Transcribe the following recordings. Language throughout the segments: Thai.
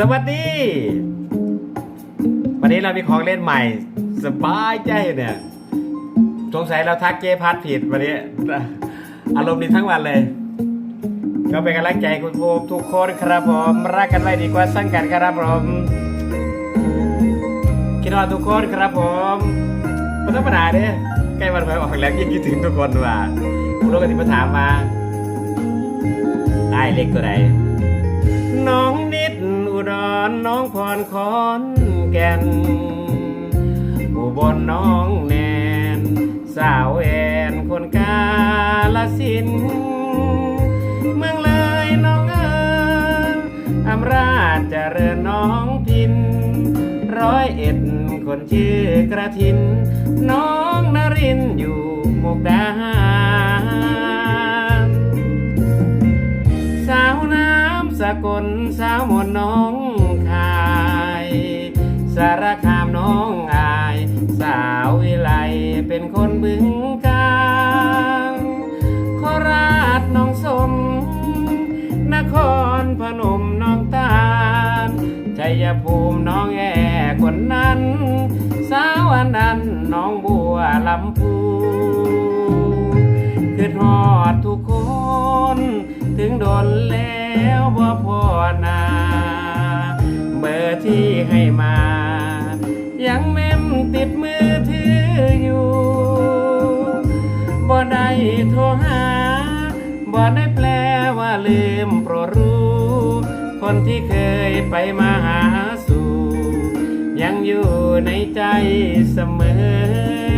สวัสดี วันนี้เรามีของเล่นใหม่ สบายใจเนี่ย สงสัยเราทักเจพัดผิดวันนี้ อารมณ์ดีทั้งวันเลย ก็เป็นกำลังใจคุณภูมิทุกคนครับผม รักกันไว้ดีกว่าสร้างกันครับผมคิดว่าทุกคนครับผมไม่ต้องปัญหาเด้ใกล้วันหวยออกแล้วยิ่งคิดถึงทุกคนว่าคุณลูกกติมาถามมาได้เลขตัวใดน้อง ดรน้องพรคอนแก่นอุบลน้องแนน สาวแอนคนกาลสิน เมืองเลยน้องเอิญอำราจเจริญน้องพิน ร้อยเอ็ดคนชื่อกระทิน น้องนรินอยู่มุกดาหารสาวน้ำสกลสาวมนน้อง สารคามน้องอาย สาววิไลเป็นคนบึงกาฬโคราชน้องสม นครพนมน้องตาลชัยภูมิน้องแอคนนั้น สาวอันนั้นน้องบัวลำพูคือทอดทุกคน ถึงโดนแล้วบ่พอนา อที่ให้มา ยังเมมติดมือถืออยู่บ่ได้โทรหาบ่ได้แปลว่าลืมโปรดรู้ คนที่เคยไปมาหาสู่ ยังอยู่ในใจเสมอ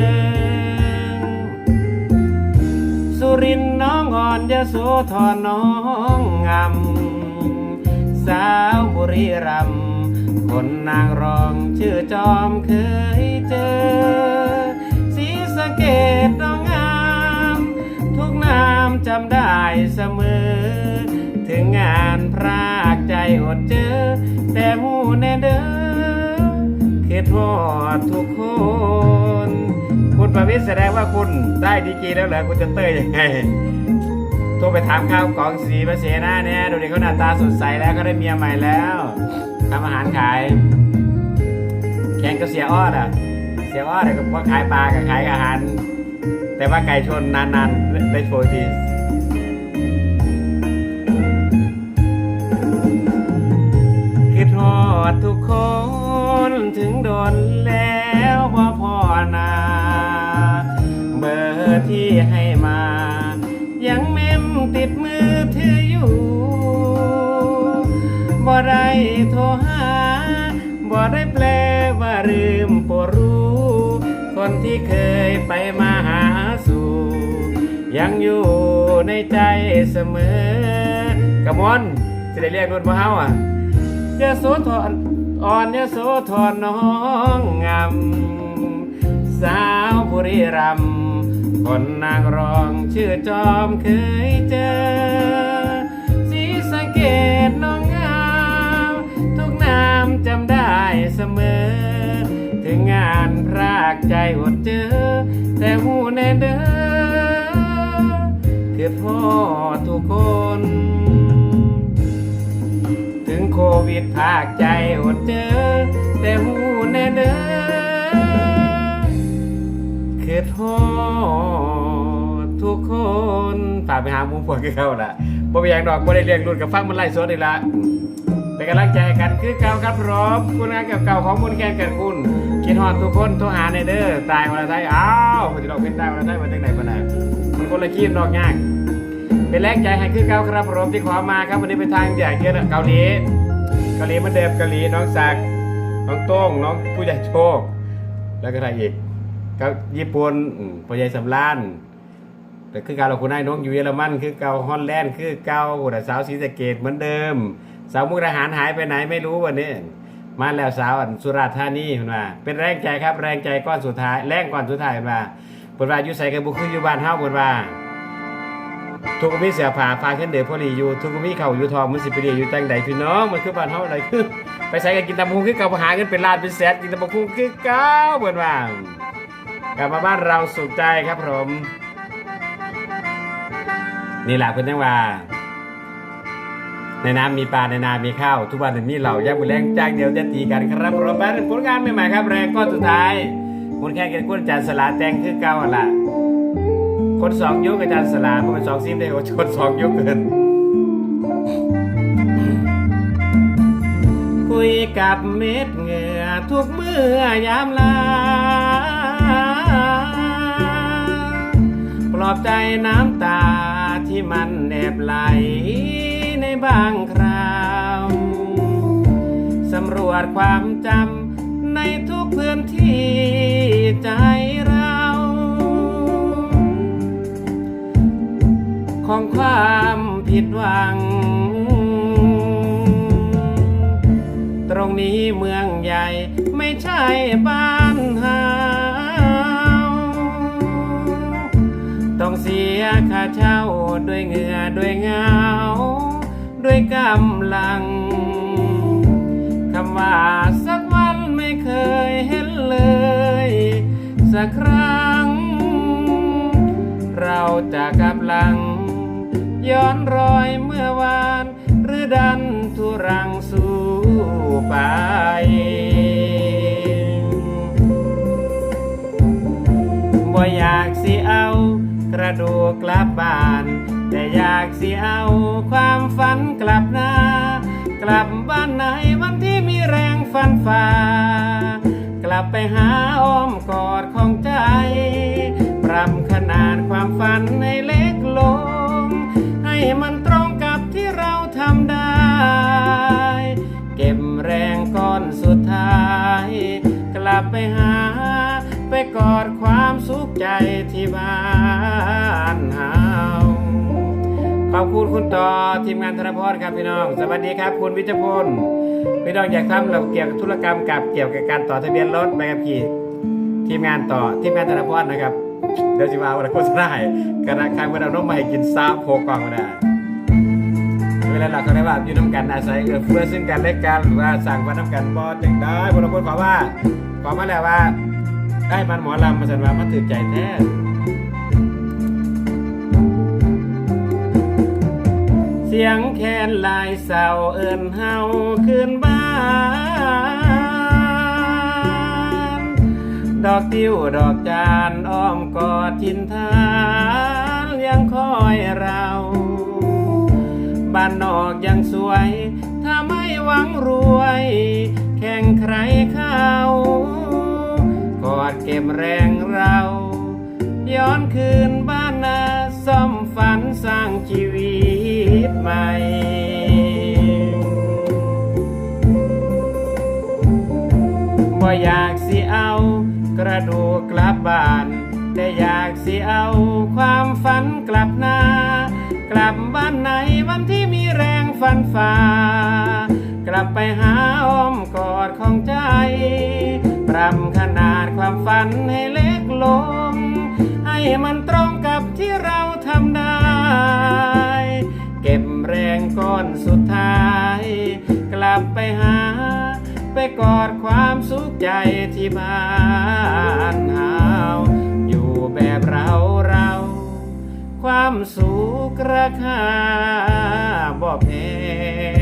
สุรินทร์น้องอ่อนยโสธรน้องงามสาวบุรีรัมย์ คนนางรองชื่อจอมเคยเจอ สีสะเกตน้องงาม ทุกนามจำได้เสมอ ถึงงานพรากใจอดเจอ แต่หูแน่เด้อคือทอดทุกคน คุณประวิทย์แสดงว่าคุณได้ดีกรีแล้วเหรอคุณจะเต้ยยังไงโทรไปถามข้าวกองสีมาเสนาเนี่ยดูดิเขาหน้าตาสดใสแล้วก็ได้เมียใหม่แล้ว ทำอาหารขาย แข่งกับเสียอ้อดอะ เสียอ้อดก็ว่าขายปลากับขายอาหาร แต่ว่าไก่ชนนานๆได้โชว์ทีคิดฮอดทุกคนถึงโดนแล้วว่าพ่อนาเบอร์ที่ให้มา ยังเมมติดมือถืออยู่ บ่ได้โทรหาบ่ได้แปลว่าลืมปรู้ คนที่เคยไปมาหาสู่ ยังอยู่ในใจเสมอกระมอนจะได้เรียกรุ่นพ่อเฮาอะยะโสธรอ่อนยะโสธรน้องงามสาวบุรีรัมย์คนนางรองชื่อจอมเคยเจอ ใจอดเจอ แต่หูแน่เด้อคือพ่อทุกคน ถึงโควิดพรากใจอดเจอ แต่หูแน่เด้อคือพ่อทุกคนฝากไปหาหมูพวกเขาละบ่ไปอย่างดอกบ่ได้เรียงรุ่นกับฟังมันไล่สดอีกละเป็นกำลังใจกันคือเก่าครับพร้อมคุณงานเก่าของมุนแกนกันคุณ คิดฮอดทุกคนโทรหาในเด้อตายวันละไทยอ้าวมันจะดอกเพชรตายวันละไทยมาจากไหนมาไหนมันคนละขี้ดอกยากเป็นแรงใจให้คือเก่าครับพร้อมที่ขอมาครับวันนี้เป็นทางใหญ่เกี่ยวกับเกาหลีเกาหลีเมันเดิมเกาหลีน้องศักดิ์น้องโต้งน้องผู้ใหญ่โชค แล้วก็ใครอีกก็ญี่ปุ่นอืมพ่อใหญ่สำล้านแต่คือเก่าเราคุณนายน้องอยู่เยอรมันคือเก่าฮอลแลนด์คือเก่าแต่สาวศรีสะเกดเหมือนเดิม สาวมุกดาหารหายไปไหนไม่รู้วันนี้ มาแล้วสาวอันสุราษฎร์ธานีเพิ่นว่าเป็นแรงใจครับแรงใจก้อนสุดท้ายแรงก้อนสุดท้ายเพิ่นว่าเพิ่นว่าอยู่ใส่กันบุคืออยู่บ้านเฮาเพิ่นว่าทุกมีเสียผาพาขึ้นเดือพอลีอยู่ทุกมีเข่าอยู่ทองมันสิไปเรียอยู่จังใดพี่น้องมันคือบ้านเฮาอะไรคือไปใส่กันกินตำบักหุงคือเก่าหาเงินเป็นล้านเป็นแสนกินตำบักหุงคือเก่าเพิ่นว่ากลับมาบ้านเราสุขใจครับผมนี่แหละเพิ่นจังว่า ในน้ำมีปลาในนา มีข้าว ทุกวันมีเหล่าย่างมือแรงจ้างเดียวจะตีกันครับรบแป๊บผลงานใหม่ๆครับแรงก็สุดท้ายคนแข่งกันกุ้นจานสลาแตงคือเก่าละคนสองยกกับจานสลาเพราะมันสองซิมได้คนสองยกเกินคุยกับเม็ดเหงื่อทุกเมื่อยามลาปลอบใจน้ำตาที่มันแอบไหล ในบางคราวสำรวจความจำในทุกพื้นที่ใจเรา ของความผิดหวัง ตรงนี้เมืองใหญ่ไม่ใช่บ้านเฮาต้องเสียค่าเช่าด้วยเหงื่อด้วยเงา ด้วยกำลังคำว่าสักวันไม่เคยเห็นเลย สักครั้ง เราจะกำลัง ย้อนรอยเมื่อวาน หรือดันทุรังสู้ไปบ่อยากสิเอากระดูกกลับบ้าน อยากสิเอาความฝันกลับหน้ากลับบ้านไหนวันที่มีแรงฟันฝ่ากลับไปหาอ้อมกอดของใจ ปรับขนาดความฝันให้เล็กลง ให้มันตรงกับที่เราทำได้ เก็บแรงก้อนสุดท้าย กลับไปหา ไปกอดความสุขใจที่บ้านเฮา อบคุณคุณต่อทีมงานธนพรครับพี่น้อง สวัสดีครับคุณวิจพลพี่น้องอยากทำเราเกี่ยวกับธุรกรรมกับเกี่ยวกับการต่อทะเบียนรถใบขับขี่ทีมงานต่อทีมงานธนพรนะครับเดี๋ยวจะมาวันโฆษณาให้กระคางวันเอานมมาให้กินซ้ำโพกองก็ได้เวลาเราเขาได้ว่าอยู่น้ำกันอาศัยเอื้อเฟื้อซึ่งกันและกันหรือว่าสั่งว่าน้ำกันบอจังได้บางคนขอว่าขอมาแล้วว่าได้มันหมอลำมาสันว่ามันถือใจแท้ สียงแคนลายเศร้าเอินเฮาขึ้นบ้าน ดอกติ้วดอกจานอ้อมกอดทินทานยังคอยเรา บ้านนอกยังสวย ถ้าไม่หวังรวย แข่งใครเข้ากอดเก็บแรงเรา ย้อนคืนบ้านนาซ่อมฝันสร้างชีวิต ใหม่บ่อยากสิเอากระดูกกลับบ้าน แต่อยากสิเอาความฝันกลับหน้ากลับบ้านไหนวันที่มีแรงฟันฝ่ากลับไปหาอ้อมกอดของใจ ปรับขนาดความฝันให้เล็กลง ให้มันตรง บไปหา ไปกอดความสุขใจที่บ้านเฮาอยู่แบบเราเรา ความสุขราคาบ่แพง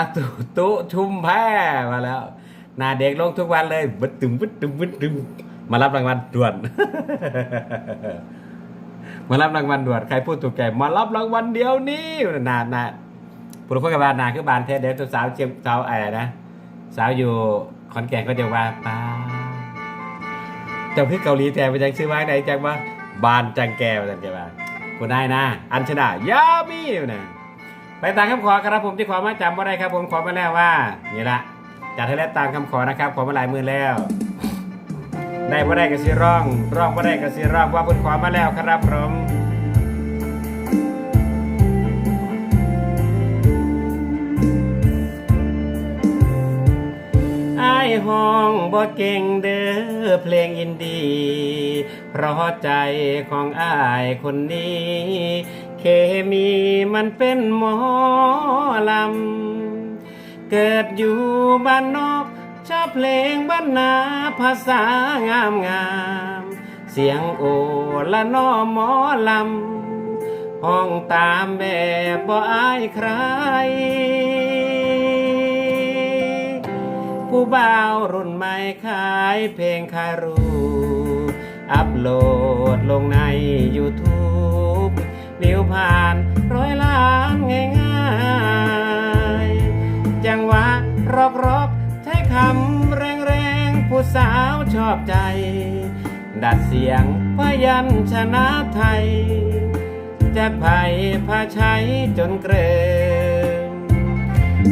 ตาตุตุชุมแพ้มาแล้วหน้าเด็กลงทุกวันเลยบึดตึมบึดตึมบึดตึมมารับรางวัลด่วน มารับรางวัลด่วนใครพูดถูกใจมารับรางวัลเดียวนี้นานาผู้รู้กับบานนาคือบานเทสเดี๋ยวตัวสาวเชียงสาวอะไรนะสาวอยู่ขอนแก่นก็จะว่าป้าเจ้าพี่เกาหลีแทนไปจังซื้อไว้ไหนจังว่าบานจังแกมาจังแกว่าคุณนายนะ อันชนะยามีอยู่นะ ไปตามคำขอครับผมที่ขอมาจำว่าได้ครับผมขอมาแล้วว่านี่ละจัดให้แล้วตามคำขอนะครับขอมาหลายมือแล้ว ได้ว่าได้กับซีร่องร่องว่าได้กับซีร่องว่าคุณขอมาแล้วครับผมไอห้องบ่เก่งเด้อเพลงอินดี เพราะใจของอายคนนี้ เคมีมันเป็นหมอลำ เกิดอยู่บ้านนอกชอบเพลงบ้านนาภาษางามงาม เสียงโอละนอหมอลำ ห้องตามแบบบ่อายใคร ผู้บ่าวรุ่นใหม่ขายเพลงคารู อัพโหลดลงใน YouTube วิวผ่านร้อยล้านง่ายๆจังหวะรอกรอกใช้คำแรงๆผู้สาวชอบใจ ดัดเสียงพยัญชนะไทยจากไผ่พาใช้จนเกริม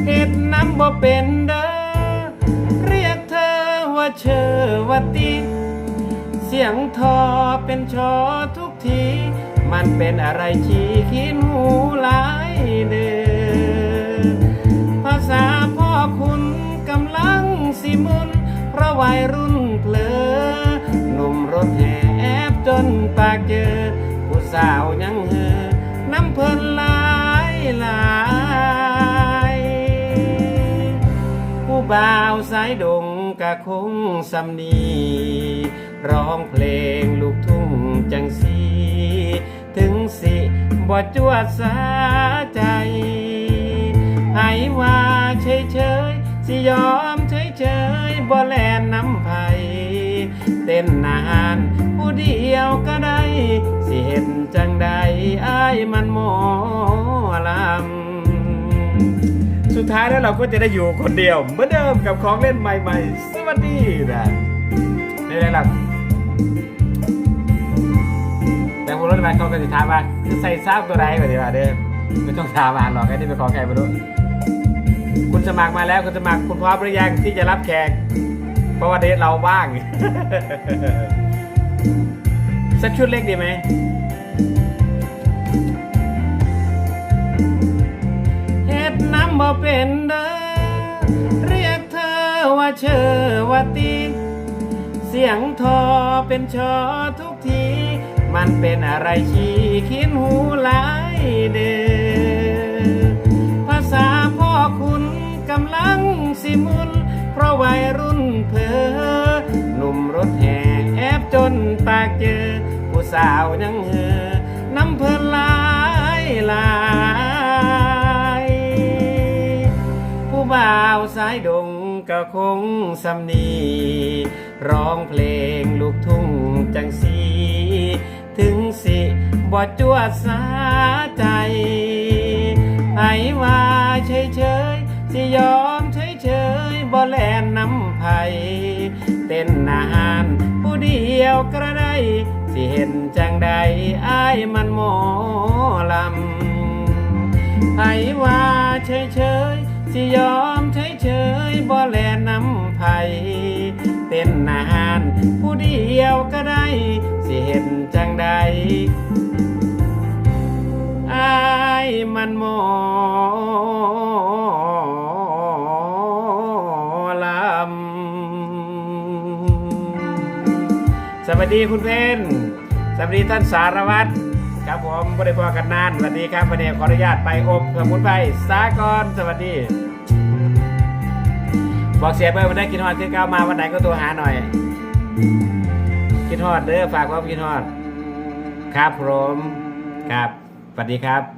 เฮ็ดน้ำบ่เป็นเด้อเรียกเธอว่าเชอว่าติ เสียงทอเป็นชอทุกที มันเป็นอะไรชีคินหูหลายเดือภาษาพ่อคุณกำลังสิมุนเพราะวัยรุ่นเพลอหนุ่มรถแห่แอบจนปากเจอ ผู้สาวยังเฮอน้ำเพลินหลายหลายผู้บ่าวสายดงกะคงสำนี ร้องเพลงลูกทุ่งจังสี ถึงสิบ่จวดสาใจให้ว่าเฉยเฉยสิยอมเฉยเฉยบ่แลนน้ำไผเต้นนานผู้เดียวก็ได้ สิเห็นจังใดอ้ายมันหมอลำสุดท้ายแล้วเราก็จะได้อยู่คนเดียว เหมือนเดิมกับของเล่นใหม่ ๆ สวัสดีนะนี่แหละล่ะแต่ผม รถบัสเขาก็จะถามว่าคือใส่ซ้ำตัวใดแบบนี้ว่าเด้อไม่ต้องถามอ่านหรอกไอ้นี่เป็นของใครไม่รู้คุณสมัครมาแล้วคุณสมัครคุณพร้อมหรือยังที่จะรับแขกเพราะว่าเดทเราว่างสักชุดเล็กดีไหมเฮ็ดน้ำบ่เป็นเด้อเรียกเธอว่าเชอว่าตีเสียงทอเป็นชอทุ มันเป็นอะไรชีคินหูหลายเด้อภาษาพ่อคุณกำลังสิมุน เพราะวัยรุ่นเพอหนุ่มรถแห่แอบจนปากเจอ ผู้สาวยังเฮอน้ำเพลินหลายหลายผู้บ่าวสายดงก็คงสำนี ร้องเพลงลูกทุ่งจังสี บ่จวดสาใจให้ว่าเฉยเฉยสิยอมเฉยเฉยบ่แลนน้ำไผ่เต้นนานผู้เดียวกระไดสิเห็นจังใดอ้ายมันหมอลำให้ว่าเฉยเฉยสิยอมเฉยเฉยบ่แลนน้ำไผเต้นนานผู้เดียวก็ได้สิเห็นจังใด อายมันหมอลำสวัสดีคุณเพนสวัสดีท่านสารวัตรครับผมบริพอกันนานสวัสดีครับวันนี้ขออนุญาตไปอบสมุนไพรสากรสวัสดี บอกเสียเบอร์วันได้กินฮอดคือเก้ามาวันไหนก็โทรหาหน่อยกินฮอดเด้อฝากความกินฮอด ครับผมครับ วัสดีครับ